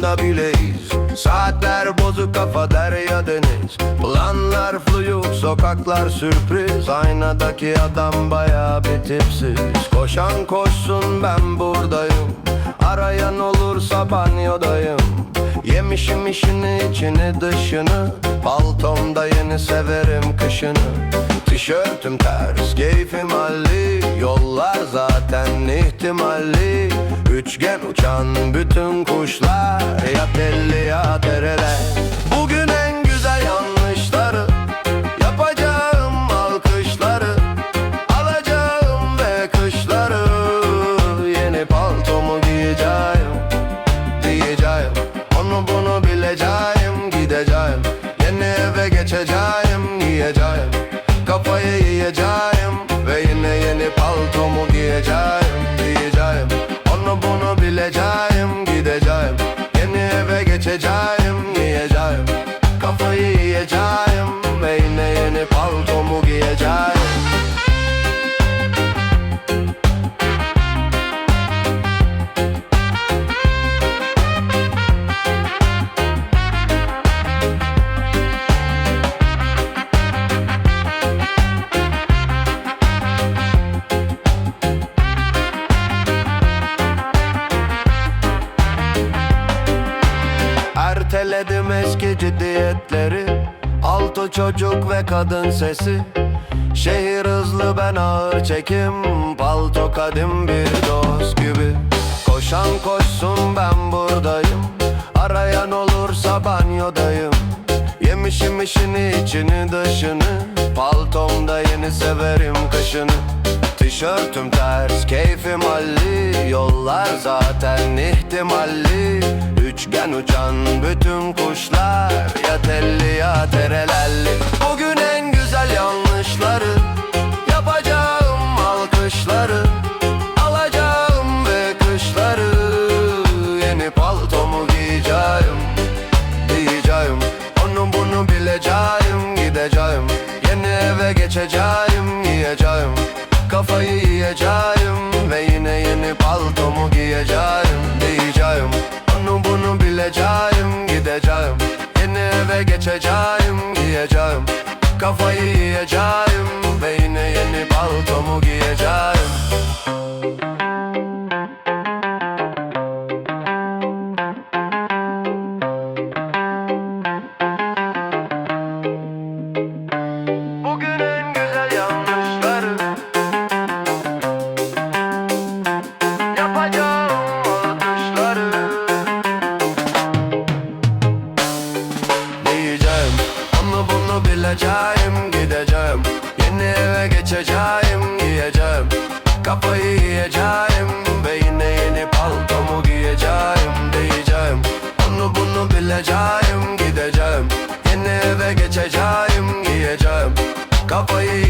umrunda bileyiz. Saatler bozuk kafa derya deniz. Planlar fluyu sokaklar sürpriz. Aynadaki adam bayağı bir tipsiz. Koşan koşsun ben buradayım. Arayan olursa banyodayım. Yemişim işini içini dışını. Paltomda yeni severim kışını. Tişörtüm ters keyfim halli. Yollar zaten ihtimalli Üçgen uçan bütün kuşlar Ya telli ya terele Bugün en güzel yanlışları Yapacağım alkışları Alacağım ve kışları. Yeni paltomu giyeceğim Diyeceğim. Onu bunu bileceğim Gideceğim. Yeni eve geçeceğim Yiyeceğim. Kafayı yiyeceğim geçeceğim Yiyeceğim Erteledim eski ciddiyetleri. Alto çocuk ve kadın sesi. Şehir hızlı ben ağır çekim. Palto kadim bir dost gibi. Koşan koşsun ben buradayım. Arayan olursa banyodayım. Yemişim işini içini dışını. Paltomda yeni severim kışını. Tişörtüm ters keyfim halli. Yollar zaten ihtimalli Üçgen uçan bütün kuşlar Ya telli ya terelelli geçeceğim Yiyeceğim Kafayı yiyeceğim Ve yine yeni paltomu giyeceğim bunu bileceğim Gideceğim. Yeni eve geçeceğim Yiyeceğim kafayı yiyeceğim Ve yine yeni paltomu giyeceğim Diyeceğim. Onu bunu bileceğim Gideceğim. Yeni eve geçeceğim Yiyeceğim kafayı